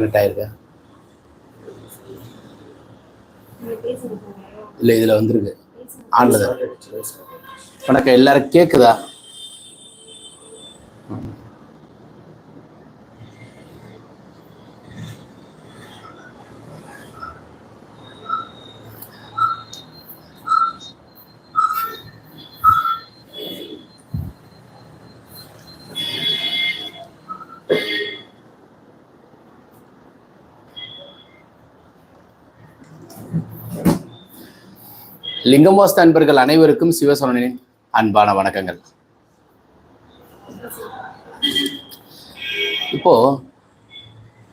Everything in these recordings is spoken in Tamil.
கனெக்ட் ஆயிருக்கா? இல்லை இதில் வந்திருக்கு. ஆன்ல வணக்கம் எல்லாரும் கேட்குதா லிங்கமாஸ் அன்பர்கள் அனைவருக்கும் சிவசோழனின் அன்பான வணக்கங்கள். இப்போ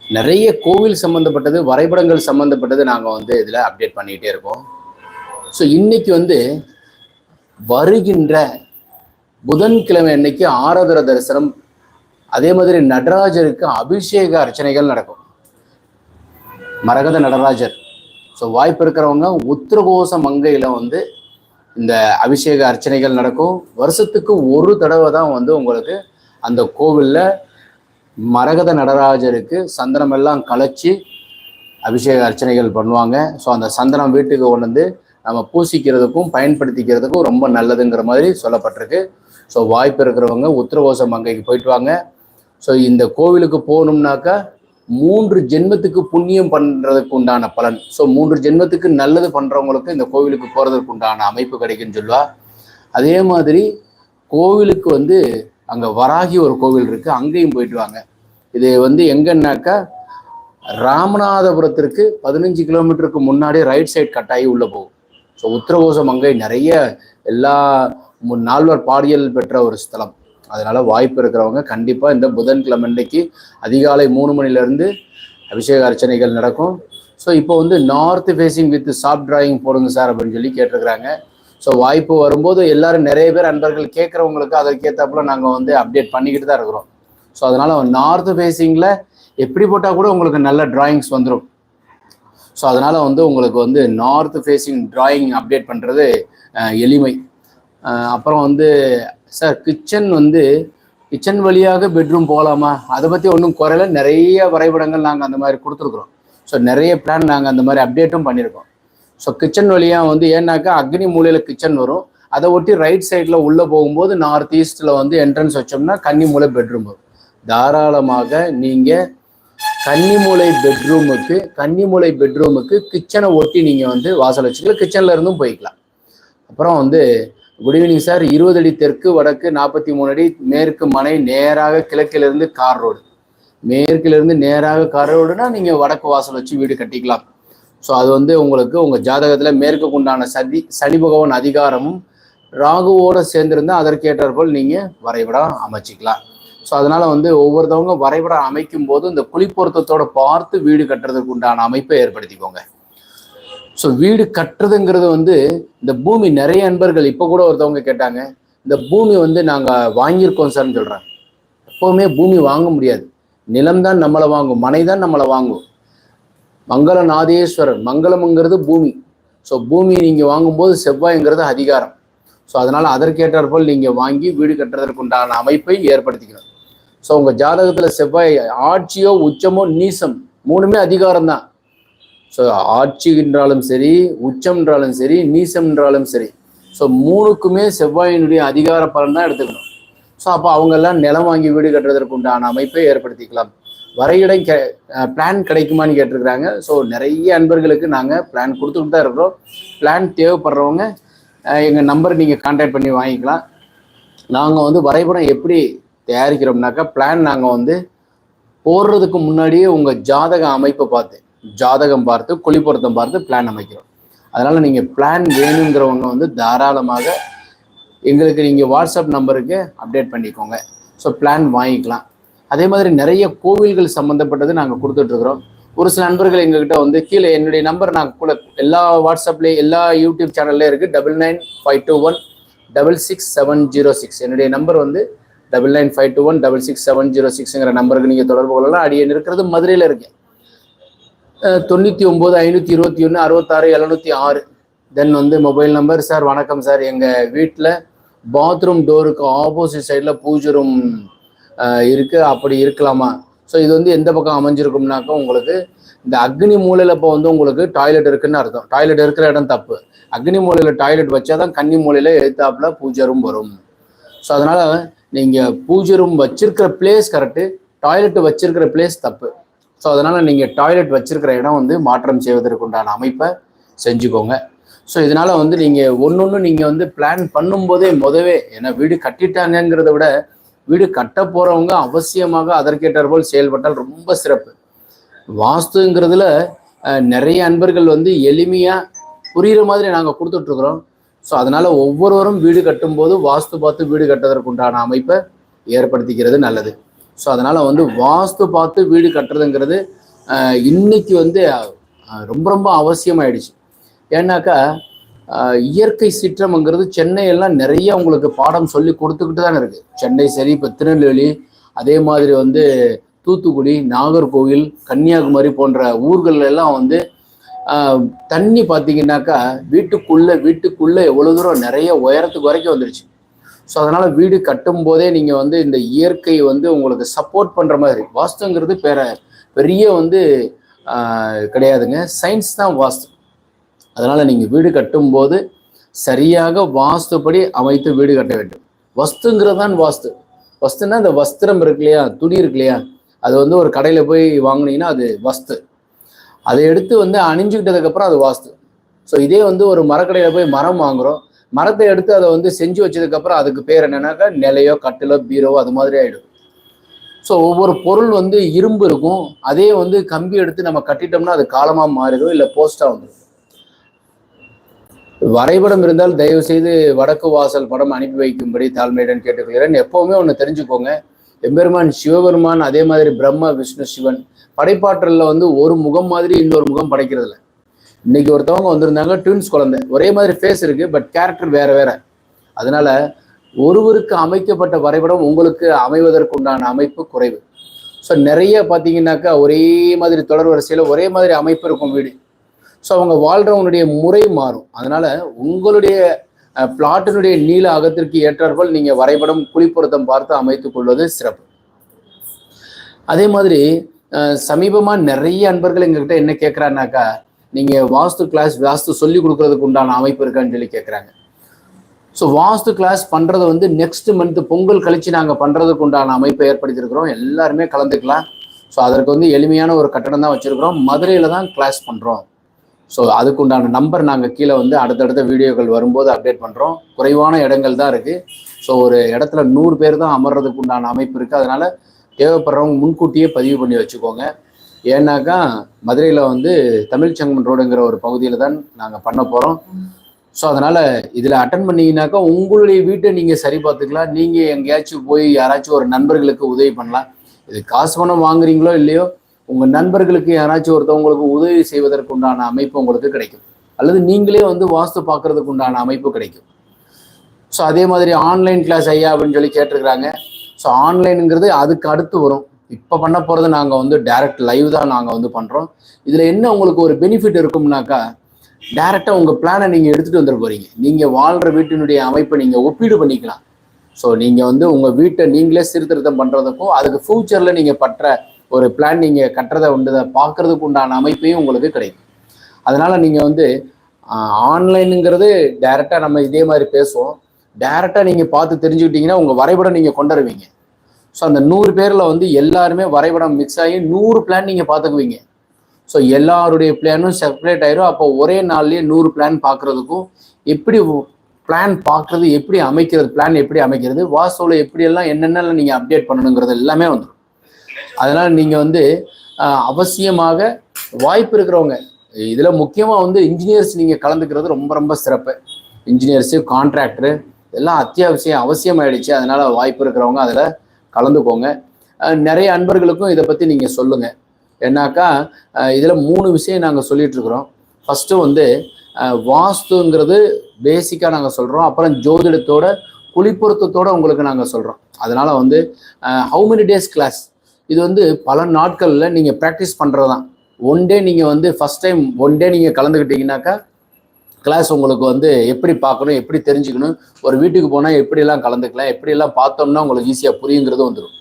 நிறைய கோவில் சம்பந்தப்பட்டது வரைபடங்கள் சம்பந்தப்பட்டது நாங்கள் வந்து இதில் அப்டேட் பண்ணிக்கிட்டே இருக்கோம். ஸோ இன்னைக்கு வந்து வருகின்ற புதன்கிழமை அன்னைக்கு ஆராதர தரிசனம் அதே மாதிரி நடராஜருக்கு அபிஷேக அர்ச்சனைகள் நடக்கும். மரகத நடராஜர் ஸோ வாய்ப்பு இருக்கிறவங்க உத்திரகோச மங்கையில் வந்து இந்த அபிஷேக அர்ச்சனைகள் நடக்கும். வருஷத்துக்கு ஒரு தடவை தான் வந்து உங்களுக்கு அந்த கோவிலில் மரகத நடராஜருக்கு சந்தனம் எல்லாம் கலைச்சி அபிஷேக அர்ச்சனைகள் பண்ணுவாங்க. ஸோ அந்த சந்தனம் வீட்டுக்கு கொண்டு வந்து நம்ம பூசிக்கிறதுக்கும் பயன்படுத்திக்கிறதுக்கும் ரொம்ப நல்லதுங்கிற மாதிரி சொல்லப்பட்டிருக்கு. ஸோ வாய்ப்பு இருக்கிறவங்க உத்திரகோச மங்கைக்கு போயிட்டு வாங்க. ஸோ இந்த கோவிலுக்கு போகணும்னாக்கா மூன்று ஜென்மத்துக்கு புண்ணியம் பண்றதுக்கு உண்டான பலன். ஸோ மூன்று ஜென்மத்துக்கு நல்லது பண்றவங்களுக்கு இந்த கோவிலுக்கு போகிறதுக்கு உண்டான அமைப்பு கிடைக்குன்னு சொல்லுவா. அதே மாதிரி கோவிலுக்கு வந்து அங்க வராகி ஒரு கோவில் இருக்கு அங்கேயும் போயிட்டு வாங்க. இது வந்து எங்கன்னாக்கா ராமநாதபுரத்திற்கு பதினஞ்சு கிலோமீட்டருக்கு முன்னாடி ரைட் சைடு கட்டாயி உள்ள போகும். ஸோ உத்தரகோசம் அங்கே நிறைய எல்லா நால்வர் பாடியல் பெற்ற ஒரு ஸ்தலம். அதனால வாய்ப்பு இருக்கிறவங்க கண்டிப்பா இந்த புதன்கிழமை அன்னைக்கு அதிகாலை மூணு மணில இருந்து அபிஷேக அர்ச்சனைகள் நடக்கும். ஸோ இப்போ வந்து north facing with soft drawing போடுங்க சார் அப்படின்னு சொல்லி கேட்டிருக்கிறாங்க. ஸோ வாய்ப்பு வரும்போது எல்லாரும் நிறைய பேர் அன்பர்கள் கேட்குறவங்களுக்கு அதற்கேற்றாப்புல நாங்கள் வந்து அப்டேட் பண்ணிக்கிட்டு தான் இருக்கிறோம். ஸோ அதனால நார்த் ஃபேஸிங்கில் எப்படி போட்டால் கூட உங்களுக்கு நல்ல டிராயிங்ஸ் வந்துடும் ஸோ அதனால் வந்து உங்களுக்கு வந்து நார்த் ஃபேஸிங் டிராயிங் அப்டேட் பண்ணுறது எளிமை. அப்புறம் வந்து சார் கிச்சன் வந்து கிச்சன் வழியாக பெட்ரூம் போகலாமா? அதை பற்றி ஒன்றும் குறையில நிறைய வரைபடங்கள் நாங்கள் அந்த மாதிரி கொடுத்துருக்குறோம். ஸோ நிறைய பிளான் நாங்கள் அந்த மாதிரி அப்டேட்டும் பண்ணியிருக்கோம். ஸோ கிச்சன் வழியாக வந்து ஏன்னாக்கா அக்னி மூலையில் கிச்சன் வரும். அதை ஒட்டி ரைட் சைடில் உள்ளே போகும்போது நார்த் ஈஸ்டில் வந்து என்ட்ரன்ஸ் வச்சோம்னா கன்னி மூலை பெட்ரூம் வரும். தாராளமாக நீங்கள் கன்னிமூலை பெட்ரூமுக்கு கன்னிமூலை பெட்ரூமுக்கு கிச்சனை ஒட்டி நீங்கள் வந்து வாசல் வச்சுக்கலாம். கிச்சனில் இருந்தும் போய்க்கலாம். அப்புறம் வந்து குட் ஈவினிங் சார் இருபது அடி தெற்கு வடக்கு நாற்பத்தி மூணு அடி மேற்கு மனை நேராக கிழக்கிலிருந்து கார் ரோடு மேற்கிலிருந்து நேராக கார் ரோடுனா நீங்கள் வடக்கு வாசல் வச்சு வீடு கட்டிக்கலாம். ஸோ அது வந்து உங்களுக்கு உங்கள் ஜாதகத்தில் மேற்குக்கு உண்டான சதி சனி பகவான் அதிகாரமும் ராகுவோட சேர்ந்திருந்தா அதற்கேற்றாற்போல் நீங்கள் வரைபடம் அமைச்சிக்கலாம். ஸோ அதனால வந்து ஒவ்வொருத்தவங்க வரைபடம் அமைக்கும் போது இந்த குளிப்பொருத்தத்தோட பார்த்து வீடு கட்டுறதுக்கு உண்டான அமைப்பை ஏற்படுத்திக்கோங்க. ஸோ வீடு கட்டுறதுங்கிறது வந்து இந்த பூமி நிறைய அன்பர்கள் இப்போ கூட ஒருத்தவங்க கேட்டாங்க இந்த பூமி வந்து நாங்கள் வாங்கியிருக்கோம் சார்னு சொல்கிறாங்க எப்போவுமே பூமி வாங்க முடியாது. நிலம் தான் நம்மளை வாங்கும் மனை தான் நம்மளை வாங்கும். மங்களநாதேஸ்வரர் மங்களம்ங்கிறது பூமி. ஸோ பூமி நீங்கள் வாங்கும்போது செவ்வாய்ங்கிறது அதிகாரம். ஸோ அதனால் அதற்கேற்றாற்போல் நீங்கள் வாங்கி வீடு கட்டுறதற்குண்டான அமைப்பை ஏற்படுத்திக்கணும். ஸோ உங்கள் ஜாதகத்தில் செவ்வாய் ஆட்சியோ உச்சமோ நீசம் மூணுமே அதிகாரம் தான். ஸோ ஆட்சி என்றாலும் சரி உச்சம் என்றாலும் சரி நீசம் என்றாலும் சரி. ஸோ மூணுக்குமே செவ்வாயினுடைய அதிகார பலன் தான் எடுத்துக்கணும். ஸோ அப்போ அவங்கெல்லாம் நிலம் வாங்கி வீடு கட்டுறதற்கு உண்டான அமைப்பை ஏற்படுத்திக்கலாம். வரையிடம் கெ பிளான் கிடைக்குமான்னு கேட்டிருக்கிறாங்க. ஸோ நிறைய அன்பர்களுக்கு நாங்கள் பிளான் கொடுத்துக்கிட்டு தான் இருக்கிறோம். பிளான் தேவைப்படுறவங்க எங்கள் நம்பர் நீங்கள் கான்டாக்ட் பண்ணி வாங்கிக்கலாம். நாங்கள் வந்து வரைபடம் எப்படி தயாரிக்கிறோம்னாக்கா பிளான் நாங்கள் வந்து போடுறதுக்கு முன்னாடியே உங்கள் ஜாதக அமைப்பை பார்த்து ஜாதகம் பார்த்து குழிப்பொருத்தம் பார்த்து பிளான் அமைக்கிறோம். அதனால் நீங்கள் பிளான் வேணுங்கிறவங்க வந்து தாராளமாக எங்களுக்கு நீங்கள் வாட்ஸ்அப் நம்பருக்கு அப்டேட் பண்ணிக்கோங்க. ஸோ பிளான் வாங்கிக்கலாம். அதே மாதிரி நிறைய கோவில்கள் சம்மந்தப்பட்டது நாங்கள் கொடுத்துட்ருக்குறோம். ஒரு சில நண்பர்கள் எங்ககிட்ட வந்து கீழே என்னுடைய நம்பர் நான் கூட எல்லா வாட்ஸ்அப்லேயும் எல்லா யூடியூப் சேனல்லையும் இருக்குது double nine five two one double six seven zero six என்னுடைய நம்பர் வந்து double nine five two one double six seven zero சிக்ஸுங்கிற நம்பருக்கு நீங்கள் தொடர்பு கொள்ளலாம். அடியன் இருக்கிறது மதுரையில் இருக்கேன். தொண்ணூற்றி ஒம்பது ஐநூற்றி இருபத்தி ஒன்று அறுபத்தாறு எழுநூற்றி ஆறு. தென் வந்து மொபைல் நம்பர் சார் வணக்கம் சார் எங்கள் வீட்டில் பாத்ரூம் டோருக்கு ஆப்போசிட் சைடில் பூஜை ரூம் இருக்குது அப்படி இருக்கலாமா? ஸோ இது வந்து எந்த பக்கம் அமைஞ்சிருக்கும்னாக்கா உங்களுக்கு இந்த அக்னி மூலையில் இப்போ வந்து உங்களுக்கு டாய்லெட் இருக்குன்னு அர்த்தம். டாய்லெட் இருக்கிற இடம் தப்பு. அக்னி மூலையில் டாய்லெட் வச்சா தான் கன்னி மூலையில் எழுத்தாப்பில் பூஜை ரூம் வரும். ஸோ அதனால் நீங்கள் பூஜை ரூம் வச்சிருக்கிற பிளேஸ் கரெக்டு டாய்லெட் வச்சிருக்கிற பிளேஸ் தப்பு. ஸோ அதனால் நீங்கள் டாய்லெட் வச்சுருக்கிற இடம் வந்து மாற்றம் செய்வதற்குண்டான அமைப்பை செஞ்சுக்கோங்க. ஸோ இதனால் வந்து நீங்கள் ஒன்று நீங்கள் வந்து பிளான் பண்ணும்போதே முதவே ஏன்னா வீடு கட்டிட்டாங்கங்கிறத விட வீடு கட்ட போகிறவங்க அவசியமாக அதற்கேற்ற போல் செயல்பட்டால் ரொம்ப சிறப்பு. வாஸ்துங்கிறதுல நிறைய அன்பர்கள் வந்து எளிமையாக புரிகிற மாதிரி நாங்கள் கொடுத்துட்ருக்குறோம். ஸோ அதனால் ஒவ்வொருவரும் வீடு கட்டும்போது வாஸ்து பார்த்து வீடு கட்டுவதற்குண்டான அமைப்பை ஏற்படுத்திக்கிறது நல்லது. ஸோ அதனால் வந்து வாஸ்து பார்த்து வீடு கட்டுறதுங்கிறது இன்னைக்கு வந்து ரொம்ப ரொம்ப அவசியமாயிடுச்சு. ஏன்னாக்கா இயற்கை சீற்றம்ங்கிறது சென்னையெல்லாம் நிறைய உங்களுக்கு பாடம் சொல்லி கொடுத்துக்கிட்டு தானே இருக்குது சென்னை சரி இப்போ திருநெல்வேலி அதே மாதிரி வந்து தூத்துக்குடி நாகர்கோவில் கன்னியாகுமரி போன்ற ஊர்கள் எல்லாம் வந்து தண்ணி பார்த்தீங்கன்னாக்கா வீட்டுக்குள்ளே வீட்டுக்குள்ளே எவ்வளோ தூரம் நிறைய உயரத்துக்கு வரைக்கும் வந்துருச்சு. ஸோ அதனால் வீடு கட்டும் போதே நீங்கள் வந்து இந்த இயற்கை வந்து உங்களுக்கு சப்போர்ட் பண்ணுற மாதிரி. வாஸ்துங்கிறது பெற பெரிய வந்து கிடையாதுங்க. சயின்ஸ் தான் வாஸ்து. அதனால் நீங்கள் வீடு கட்டும்போது சரியாக வாஸ்துப்படி அமைத்து வீடு கட்ட வேண்டும். வஸ்துங்கிறது தான் வாஸ்து. வஸ்துன்னா இந்த வஸ்திரம் இருக்கு இல்லையா? துணி இருக்கு இல்லையா? அது வந்து ஒரு கடையில் போய் வாங்கினீங்கன்னா அது வஸ்து. அதை எடுத்து வந்து அணிஞ்சுக்கிட்டதுக்கப்புறம் அது வாஸ்து. ஸோ இதே வந்து ஒரு மரக்கடையில் போய் மரம் வாங்குகிறோம் மரத்தை எடுத்து அதை வந்து செஞ்சு வச்சதுக்கப்புறம் அதுக்கு பேர் என்னன்னாக்கா நிலையோ கட்டிலோ பீரோவோ அது மாதிரி ஆகிடும் ஸோ ஒவ்வொரு பொருள் வந்து இரும்பு இருக்கும். அதே வந்து கம்பி எடுத்து நம்ம கட்டிட்டோம்னா அது காலமாக மாறிடும் இல்லை போஸ்டா வந்துடும். வரைபடம் இருந்தால் தயவு செய்து வடக்கு வாசல் படம் அனுப்பி வைக்கும்படி தாழ்மையுடன் கேட்டுக்கொள்கிறேன். எப்பவுமே ஒன்று தெரிஞ்சுக்கோங்க. எம்பெருமான் சிவபெருமான் அதே மாதிரி பிரம்மா விஷ்ணு சிவன் படைப்பாற்றலில் வந்து ஒரு முகம் மாதிரி இன்னொரு முகம் படைக்கிறதில்ல. இன்னைக்கு ஒருத்தவங்க வந்திருந்தாங்க ட்வின்ஸ் குழந்தை. ஒரே மாதிரி ஃபேஸ் இருக்கு பட் கேரக்டர் வேற வேற. அதனால ஒருவருக்கு அமைக்கப்பட்ட வரைபடம் உங்களுக்கு அமைவதற்கு உண்டான அமைப்பு குறைவு. ஸோ நிறைய பார்த்தீங்கன்னாக்கா ஒரே மாதிரி தொடர் வரிசையில் ஒரே மாதிரி அமைப்பு இருக்கும் வீடு. ஸோ அவங்க வாழ்றவங்களுடைய முறை மாறும். அதனால உங்களுடைய பிளாட்டினுடைய நீள அகத்திற்கு ஏற்றாற்போல் நீங்க வரைபடம் குழிப்பொருத்தம் பார்த்து அமைத்துக் கொள்வது சிறப்பு. அதே மாதிரி சமீபமாக சமீபமா நிறைய அன்பர்கள் எங்ககிட்ட என்ன கேட்குறாருனாக்கா நீங்க வாஸ்து கிளாஸ் வாஸ்து சொல்லி கொடுக்கறதுக்கு உண்டான அமைப்பு இருக்கான்னு சொல்லி கேட்குறாங்க ஸோ வாஸ்து கிளாஸ் பண்றதை வந்து நெக்ஸ்ட் மந்த் பொங்கல் கழிச்சு நாங்க பண்றதுக்கு உண்டான அமைப்பை ஏற்படுத்தியிருக்கிறோம். எல்லாருமே கலந்துக்கலாம். ஸோ அதற்கு வந்து எளிமையான ஒரு கட்டணம் தான் வச்சிருக்கிறோம். மதுரையில தான் கிளாஸ் பண்றோம். ஸோ அதுக்கு உண்டான நம்பர் நாங்கள் கீழே வந்து அடுத்தடுத்த வீடியோக்கள் வரும்போது அப்டேட் பண்ணுறோம் குறைவான இடங்கள் தான் இருக்குது ஸோ ஒரு இடத்துல நூறு பேர் தான் அமர்றதுக்கு உண்டான அமைப்பு இருக்குது அதனால் தேவைப்படுறவங்க முன்கூட்டியே பதிவு பண்ணி வச்சுக்கோங்க. ஏன்னாக்கா மதுரையில் வந்து தமிழ் சங்கமன் ரோடுங்கிற ஒரு பகுதியில் தான் நாங்கள் பண்ண போகிறோம் ஸோ அதனால் இதில் அட்டன் பண்ணீங்கன்னாக்கா உங்களுடைய வீட்டை நீங்கள் சரி பார்த்துக்கலாம். நீங்கள் எங்கேயாச்சும் போய் யாராச்சும் ஒரு நண்பர்களுக்கு உதவி பண்ணலாம். இது காசு பணம் வாங்குறீங்களோ இல்லையோ உங்கள் நண்பர்களுக்கு யாராச்சும் ஒருத்தவங்களுக்கு உதவி செய்வதற்கு உண்டான அமைப்பு உங்களுக்கு கிடைக்கும். அல்லது நீங்களே வந்து வாஸ்து பார்க்கறதுக்கு உண்டான அமைப்பு கிடைக்கும். ஸோ அதே மாதிரி ஆன்லைன் கிளாஸ் ஐயா அப்படின்னு சொல்லி கேட்டிருக்கிறாங்க. ஸோ ஆன்லைனுங்கிறது அதுக்கு அடுத்து வரும். இப்போ பண்ண போகிறது நாங்கள் வந்து டைரக்ட் லைவ் தான் நாங்கள் வந்து பண்ணுறோம் இதில் என்ன உங்களுக்கு ஒரு பெனிஃபிட் இருக்கும்னாக்கா டைரெக்டாக உங்கள் பிளானை நீங்கள் எடுத்துகிட்டு வந்துட போகிறீங்க நீங்கள் வாழ்கிற வீட்டினுடைய அமைப்பை நீங்கள் ஒப்பீடு பண்ணிக்கலாம். ஸோ நீங்கள் வந்து உங்கள் வீட்டை நீங்களே சீர்திருத்தம் பண்ணுறதுக்கும் அதுக்கு ஃப்யூச்சரில் நீங்கள் பற்ற ஒரு பிளான் நீங்கள் கட்டுறதை உண்டு பார்க்கறதுக்கு உண்டான அமைப்பையும் உங்களுக்கு கிடைக்கும். அதனால் நீங்கள் வந்து ஆன்லைனுங்கிறது டைரெக்டாக நம்ம இதே மாதிரி பேசுவோம். டைரெக்டாக நீங்கள் பார்த்து தெரிஞ்சுக்கிட்டீங்கன்னா உங்கள் வரைபடம் நீங்கள் கொண்டு வருவீங்க ஸோ அந்த நூறு பேரில் வந்து எல்லாருமே வரைபடம் மிக்ஸ் ஆகி நூறு பிளான் நீங்கள் பார்த்துக்குவீங்க ஸோ எல்லாருடைய பிளானும் செப்பரேட் ஆயிரும். அப்போ ஒரே நாள்லயே நூறு பிளான் பார்க்குறதுக்கும் எப்படி பிளான் பார்க்குறது எப்படி அமைக்கிறது பிளான் எப்படி அமைக்கிறது வாசோவில் எப்படியெல்லாம் என்னென்னலாம் நீங்கள் அப்டேட் பண்ணணுங்கிறது எல்லாமே வந்துடும் அதனால் நீங்கள் வந்து அவசியமாக வாய்ப்பு இருக்கிறவங்க இதில் முக்கியமாக வந்து இன்ஜினியர்ஸ் நீங்கள் கலந்துக்கிறது ரொம்ப ரொம்ப சிறப்பு. இன்ஜினியர்ஸு கான்ட்ராக்டரு எல்லாம் அத்தியாவசியம் அவசியமாயிடுச்சு. அதனால் வாய்ப்பு இருக்கிறவங்க அதில் கலந்துக்கோங்க நிறைய அன்பர்களுக்கும் இதை பற்றி நீங்கள் சொல்லுங்கள் ஏன்னாக்கா இதில் மூணு விஷயம் நாங்கள் சொல்லிகிட்ருக்குறோம் இருக்கிறோம். ஃபஸ்ட்டு வந்து வாஸ்துங்கிறது பேசிக்காக நாங்கள் சொல்கிறோம் அப்புறம் ஜோதிடத்தோட குளிப்பொருத்தத்தோடு உங்களுக்கு நாங்கள் சொல்கிறோம் அதனால் வந்து ஹவு மெனி டேஸ் கிளாஸ் இது வந்து பல நாட்களில் நீங்கள் ப்ராக்டிஸ் பண்ணுறது தான் ஒன் டே நீங்கள் வந்து ஃபஸ்ட் டைம் ஒன் டே நீங்கள் கலந்துக்கிட்டீங்கன்னாக்கா கிளாஸ் உங்களுக்கு வந்து எப்படி பார்க்கணும் எப்படி தெரிஞ்சுக்கணும் ஒரு வீட்டுக்கு போனால் எப்படியெல்லாம் கலந்துக்கலாம் எப்படியெல்லாம் பார்த்தோம்னா உங்களுக்கு ஈஸியாக புரியுங்கிறது வந்துடும்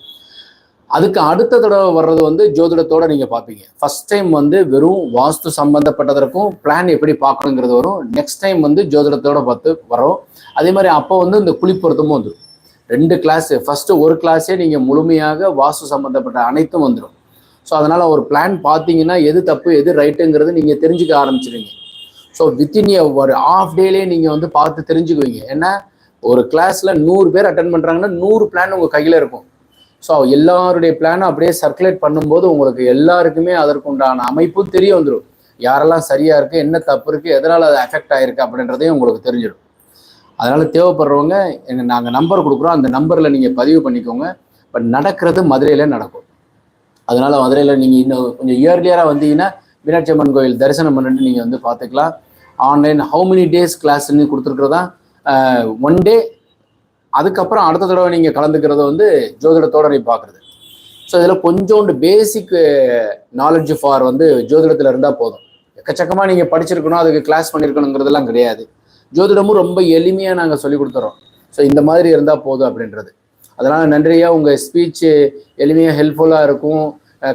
அதுக்கு அடுத்த தடவை வர்றது வந்து ஜோதிடத்தோட நீங்கள் பார்ப்பீங்க. ஃபர்ஸ்ட் டைம் வந்து வெறும் வாஸ்து சம்பந்தப்பட்டதற்கும் பிளான் எப்படி பார்க்கணுங்கிறது வரும். நெக்ஸ்ட் டைம் வந்து ஜோதிடத்தோட பார்த்து வரும் அதே மாதிரி அப்போ வந்து இந்த குளிப்பொருத்தமும் வந்துடும் ரெண்டு கிளாஸு ஃபஸ்ட்டு ஒரு கிளாஸே நீங்கள் முழுமையாக வாஸ்து சம்மந்தப்பட்ட அனைத்தும் வந்துடும் ஸோ அதனால் ஒரு பிளான் பார்த்தீங்கன்னா எது தப்பு எது ரைட்டுங்கிறது நீங்கள் தெரிஞ்சுக்க ஆரம்பிச்சிடுவீங்க ஸோ வித்தின் ஒரு ஆஃப் டேலே நீங்கள் வந்து பார்த்து தெரிஞ்சுக்குவீங்க. ஏன்னா ஒரு கிளாஸில் நூறு பேர் அட்டன் பண்ணுறாங்கன்னா நூறு பிளான் உங்கள் கையில் இருக்கும். ஸோ எல்லாருடைய பிளானும் அப்படியே சர்க்குலேட் பண்ணும்போது உங்களுக்கு எல்லாருக்குமே அதற்குண்டான அமைப்பும் தெரிய வந்துடும் யாரெல்லாம் சரியாக இருக்குது என்ன தப்பு இருக்குது எதனால் அது அஃபெக்ட் ஆயிருக்கு அப்படின்றதையும் உங்களுக்கு தெரிஞ்சிடும். அதனால் தேவைப்படுறவங்க எங்கள் நாங்கள் நம்பர் கொடுக்குறோம். அந்த நம்பரில் நீங்கள் பதிவு பண்ணிக்கோங்க. பட் நடக்கிறது மதுரையில் நடக்கும். அதனால் மதுரையில் நீங்கள் இன்னும் கொஞ்சம் இயர்லியராக வந்தீங்கன்னா மீனாட்சி அம்மன் கோயில் தரிசனம் பண்ணிட்டு நீங்கள் வந்து பார்த்துக்கலாம். ஆன்லைன் ஹவு மெனி டேஸ் கிளாஸ்ன்னு கொடுத்துருக்குறதா? ஒன் டே அதுக்கப்புறம் அடுத்த தடவை நீங்கள் கலந்துக்கிறத வந்து ஜோதிடத்தோட நீ பார்க்குறது ஸோ இதில் கொஞ்சோண்டு பேசிக் நாலேஜ் ஃபார் வந்து ஜோதிடத்தில் இருந்தால் போதும். எக்கச்சக்கமாக நீங்கள் படிச்சிருக்கணும் அதுக்கு கிளாஸ் பண்ணியிருக்கணுங்கிறதெல்லாம் கிடையாது. ஜோதிடமும் ரொம்ப எளிமையாக நாங்கள் சொல்லி கொடுத்துறோம். ஸோ இந்த மாதிரி இருந்தால் போதும் அப்படின்றது. அதனால் நன்றியாக உங்கள் ஸ்பீச்சு எளிமையாக ஹெல்ப்ஃபுல்லாக இருக்கும்.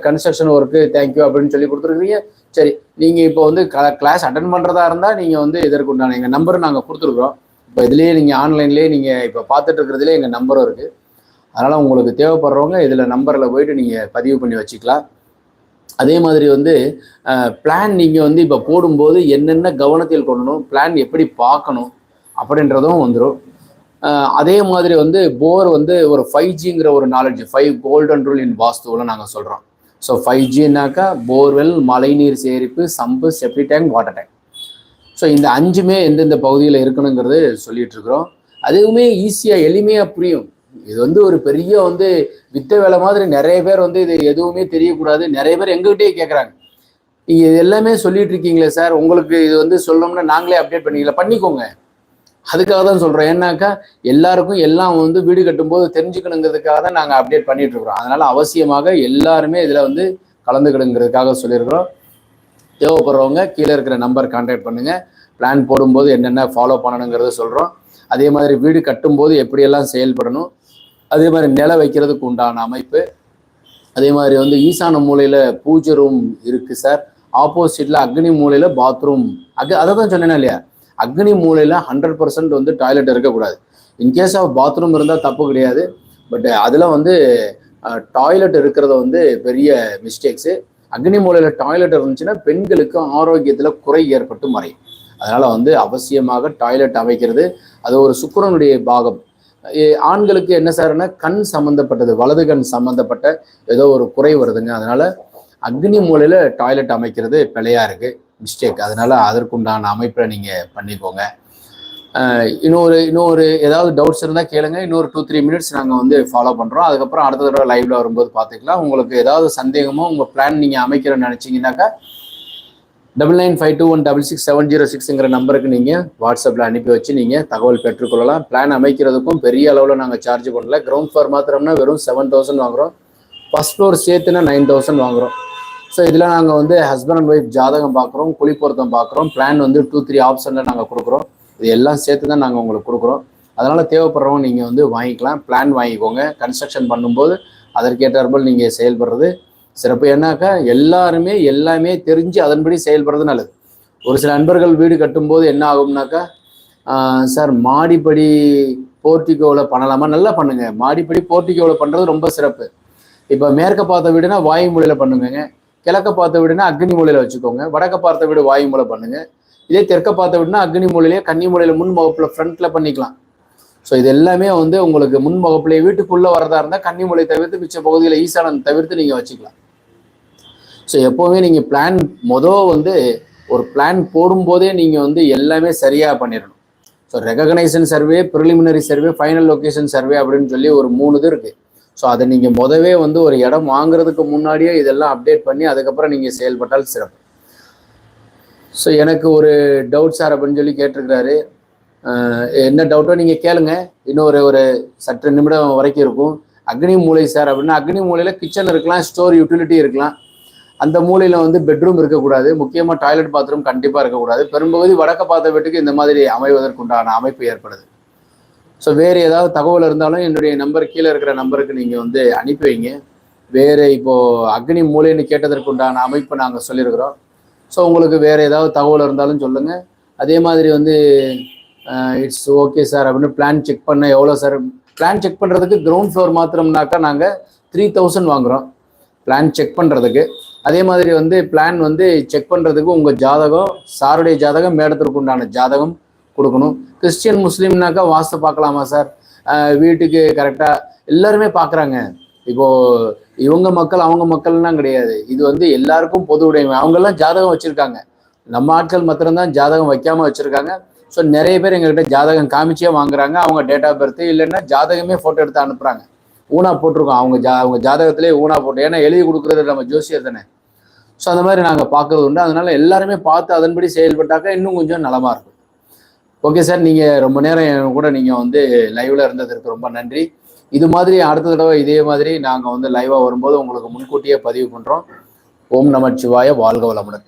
கன்ஸ்ட்ரக்ஷன் ஒர்க்கு தேங்க்யூ அப்படின்னு சொல்லி கொடுத்துருக்கீங்க சரி நீங்கள் இப்போ வந்து கிளாஸ் அட்டன் பண்ணுறதா இருந்தால் நீங்கள் வந்து இதற்கு உண்டான எங்கள் நம்பர் நாங்கள் கொடுத்துருக்குறோம். இப்போ இதுலேயே நீங்கள் ஆன்லைன்லேயே நீங்கள் இப்போ பார்த்துட்டு இருக்கிறதுலே எங்கள் நம்பரும் இருக்குது அதனால் உங்களுக்கு தேவைப்படுறவங்க இதில் நம்பரில் போயிட்டு நீங்கள் பதிவு பண்ணி வச்சுக்கலாம். அதே மாதிரி வந்து பிளான் நீங்கள் வந்து இப்போ போடும்போது என்னென்ன கவனத்தில் கொள்ளணும் பிளான் எப்படி பார்க்கணும் அப்படின்றதும் வந்துடும் அதே மாதிரி வந்து போர் வந்து ஒரு ஃபைவ் ஜிங்கிற ஒரு knowledge five golden rule in வாஸ்துவில் நாங்கள் சொல்கிறோம் ஸோ ஃபைவ் ஜின்னாக்கா போர்வெல் மழைநீர் சேரிப்பு sump septic tank water tank so இந்த அஞ்சுமே எந்தெந்த பகுதியில் இருக்கணுங்கிறது சொல்லிட்டு இருக்கிறோம் அதுவுமே ஈஸியாக எளிமையாக புரியும். இது வந்து ஒரு பெரிய வந்து வித்த வேலை மாதிரி நிறைய பேர் வந்து இது எதுவுமே தெரியக்கூடாது. நிறைய பேர் எங்ககிட்டயே கேட்குறாங்க நீங்கள் இது எல்லாமே சொல்லிட்டு இருக்கீங்களே சார். உங்களுக்கு இது வந்து சொல்லணும்னா நாங்களே அப்டேட் பண்ணிக்கல பண்ணிக்கோங்க. அதுக்காக தான் சொல்கிறோம் ஏன்னாக்கா எல்லாருக்கும் எல்லாம் வந்து வீடு கட்டும்போது தெரிஞ்சுக்கணுங்கிறதுக்காக தான் நாங்கள் அப்டேட் பண்ணிட்டு இருக்கிறோம். அதனால அவசியமாக எல்லாருமே இதில் வந்து கலந்துக்கிடுங்கிறதுக்காக சொல்லியிருக்கிறோம். தேவைப்படுறவங்க கீழே இருக்கிற நம்பர் கான்டாக்ட் பண்ணுங்க. பிளான் போடும்போது என்னென்ன ஃபாலோ பண்ணணுங்கிறத சொல்கிறோம் அதே மாதிரி வீடு கட்டும்போது எப்படியெல்லாம் செயல்படணும். அதே மாதிரி நில வைக்கிறதுக்கு உண்டான அமைப்பு. அதே மாதிரி வந்து ஈசான மூலையில் பூஜை ரூம் இருக்குது சார். ஆப்போசிட்டில் அக்னி மூலையில் பாத்ரூம் அக் அதை தான் சொன்னேன்னா இல்லையா? அக்னி மூலையில் ஹண்ட்ரட் பர்சன்ட் வந்து டாய்லெட் இருக்கக்கூடாது. இன்கேஸ் ஆஃப் பாத்ரூம் இருந்தால் தப்பு கிடையாது. பட் அதில் வந்து டாய்லெட் இருக்கிறது வந்து பெரிய மிஸ்டேக்ஸு அக்னி மூலையில் டாய்லெட் இருந்துச்சுன்னா பெண்களுக்கு ஆரோக்கியத்தில் குறை ஏற்பட்டு மறையும். அதனால் வந்து அவசியமாக டாய்லெட் அமைக்கிறது. அது ஒரு சுக்கரனுடைய பாகம். ஆண்களுக்கு என்ன சார்னா கண் சம்மந்தப்பட்டது வலது கண் சம்மந்தப்பட்ட ஏதோ ஒரு குறை வருதுங்க. அதனால் அக்னி மூலையில் டாய்லெட் அமைக்கிறது பிழையாக இருக்குது மிஸ்டேக் அதனால அதற்குண்டான அமைப்பை நீங்க பண்ணிக்கோங்க. இன்னொரு இன்னொரு ஏதாவது டவுட்ஸ் இருந்தால் கேளுங்க. இன்னொரு டூ த்ரீ மினிட்ஸ் நாங்கள் வந்து ஃபாலோ பண்ணுறோம் அதுக்கப்புறம் அடுத்த தடவை லைவ்ல வரும்போது பார்த்துக்கலாம். உங்களுக்கு ஏதாவது சந்தேகமோ உங்கள் பிளான் நீங்கள் அமைக்கிறோன்னு நினச்சிங்கனாக்கா double nine five two one double six seven zero சிக்ஸுங்கிற நம்பருக்கு நீங்கள் வாட்ஸ்அப்பில் அனுப்பி வச்சு நீங்கள் தகவல் பெற்றுக்கொள்ளலாம். பிளான் அமைக்கிறதுக்கும் பெரிய அளவில் நாங்கள் சார்ஜ் பண்ணல. கிரவுண்ட் ஃப்ளோர் மாத்திரம்னா வெறும் செவன் தௌசண்ட் வாங்குறோம். ஃபஸ்ட் ஃப்ளோர் சேர்த்துனா நைன் தௌசண்ட் வாங்குறோம். ஸோ இதில் நாங்கள் வந்து ஹஸ்பண்ட் அண்ட் ஒய்ஃப் ஜாதகம் பார்க்குறோம் குழி பொருத்தம் பார்க்குறோம் பிளான் வந்து டூ த்ரீ ஆப்ஷனில் நாங்கள் கொடுக்குறோம். இது எல்லாம் சேர்த்து தான் நாங்கள் உங்களுக்கு கொடுக்குறோம். அதனால் தேவைப்படுறவங்க நீங்கள் வந்து வாங்கிக்கலாம். பிளான் வாங்கிக்கோங்க. கன்ஸ்ட்ரக்ஷன் பண்ணும்போது அதற்கேற்றாற்போல் நீங்கள் செயல்படுறது சிறப்பு. ஏன்னாக்கா எல்லாருமே எல்லாமே தெரிஞ்சு அதன்படி செயல்படுறது நல்லது. ஒரு சில நண்பர்கள் வீடு கட்டும்போது என்ன ஆகும்னாக்கா சார் மாடிப்படி போர்ட்டிகோவில் பண்ணலாமா? நல்லா பண்ணுங்க. மாடிப்படி போர்ட்டிகோவில் பண்ணுறது ரொம்ப சிறப்பு. இப்போ மேற்க பார்த்த வீடுனா வாயு மூலையில் பண்ணுங்க கிழக்க பார்த்த வீடுனா அக்னி மூலையில வச்சுக்கோங்க. வடக்க பார்த்த வீடு வாயு மூலை பண்ணுங்க. இதே தெற்க பார்த்த வீடுனா அக்னி மூலையிலேயே கன்னி மூலையில முன் வகுப்புல ஃப்ரண்ட்ல பண்ணிக்கலாம். ஸோ இது எல்லாமே வந்து உங்களுக்கு முன் வகுப்புலேயே வீட்டுக்குள்ள வரதா இருந்தால் கன்னி மூலை தவிர்த்து மிச்ச பகுதியில் ஈசானம் தவிர்த்து நீங்க வச்சுக்கலாம். ஸோ எப்போவுமே நீங்கள் பிளான் மொதல் வந்து ஒரு பிளான் போடும்போதே நீங்கள் வந்து எல்லாமே சரியாக பண்ணிடணும். So reconnaissance survey preliminary survey final location survey அப்படின்னு சொல்லி ஒரு மூணு இது இருக்குது ஸோ அதை நீங்கள் முதவே வந்து ஒரு இடம் வாங்குறதுக்கு முன்னாடியே இதெல்லாம் அப்டேட் பண்ணி அதுக்கப்புறம் நீங்கள் செயல்பட்டால் சிறப்பு. ஸோ எனக்கு ஒரு டவுட் சார் அப்படின்னு சொல்லி கேட்டிருக்கிறாரு. என்ன டவுட்டோ நீங்கள் கேளுங்க. இன்னொரு ஒரு சற்று நிமிடம் வரைக்கும் இருக்கும். அக்னி மூலை சார் அப்படின்னா அக்னி மூலையில் கிச்சன் இருக்கலாம் ஸ்டோர் யூட்டிலிட்டி இருக்கலாம். அந்த மூலையில் வந்து பெட்ரூம் இருக்கக்கூடாது. முக்கியமாக டாய்லெட் பாத்ரூம் கண்டிப்பாக இருக்கக்கூடாது. பெரும்பகுதி வடக்க பார்த்த வீட்டுக்கு இந்த மாதிரி அமைவதற்குண்டான அமைப்பு ஏற்படுது. ஸோ வேறு ஏதாவது தகவல் இருந்தாலும் என்னுடைய நம்பர் கீழே இருக்கிற நம்பருக்கு நீங்கள் வந்து அனுப்பி வைங்க. வேறு இப்போது அக்னி மூலைன்னு கேட்டதற்கு உண்டான அமைப்பு நாங்கள் சொல்லியிருக்கிறோம் ஸோ உங்களுக்கு வேறு ஏதாவது தகவல் இருந்தாலும் சொல்லுங்கள் அதே மாதிரி வந்து இட்ஸ் ஓகே சார் அப்படின்னு பிளான் செக் பண்ண எவ்வளோ சார் பிளான் செக் பண்ணுறதுக்கு கிரவுண்ட் ஃப்ளோர் மாத்திரம்னாக்கா நாங்கள் த்ரீ தௌசண்ட் வாங்குகிறோம் பிளான் செக் பண்ணுறதுக்கு அதே மாதிரி வந்து பிளான் வந்து செக் பண்ணுறதுக்கு உங்கள் ஜாதகம் சாருடைய ஜாதகம் மேடத்திற்கு உண்டான ஜாதகம் கொடுக்கணும். கிறிஸ்டியன் முஸ்லீம்னாக்கா வாஸ்து பார்க்கலாமா சார்? வீட்டுக்கு கரெக்டாக எல்லாருமே பார்க்குறாங்க. இப்போ இவங்க மக்கள் அவங்க மக்கள்லாம் கிடையாது. இது வந்து எல்லாருக்கும் பொது உடைமை. அவங்கெல்லாம் ஜாதகம் வச்சுருக்காங்க. நம்ம ஆட்கள் மாத்திரம்தான் ஜாதகம் வைக்காமல் வச்சுருக்காங்க. ஸோ நிறைய பேர் எங்ககிட்ட ஜாதகம் காமிச்சே வாங்குறாங்க. அவங்க டேட் ஆஃப் பர்த் இல்லைன்னா ஜாதகமே ஃபோட்டோ எடுத்து அனுப்புகிறாங்க ஊனா போட்டிருக்கோம். அவங்க ஜா அவங்க ஜாதகத்திலே ஊனா போட்டு ஏன்னா எழுதி கொடுக்குறது நம்ம ஜோசியர் தானே. ஸோ அந்த மாதிரி நாங்கள் பார்க்கறது உண்டு. அதனால எல்லாருமே பார்த்து அதன்படி செயல்பட்டாக்கா இன்னும் கொஞ்சம் நலமாக இருக்கும். ஓகே சார் நீங்கள் ரொம்ப நேரம் என் கூட நீங்கள் வந்து லைவ்ல இருந்ததற்கு ரொம்ப நன்றி. இது மாதிரி அடுத்த தடவை இதே மாதிரி நாங்கள் வந்து லைவாக வரும்போது உங்களுக்கு முன்கூட்டியே பதிவு பண்ணுறோம் ஓம் நமச்சிவாய வாழ்க வளமுடன்.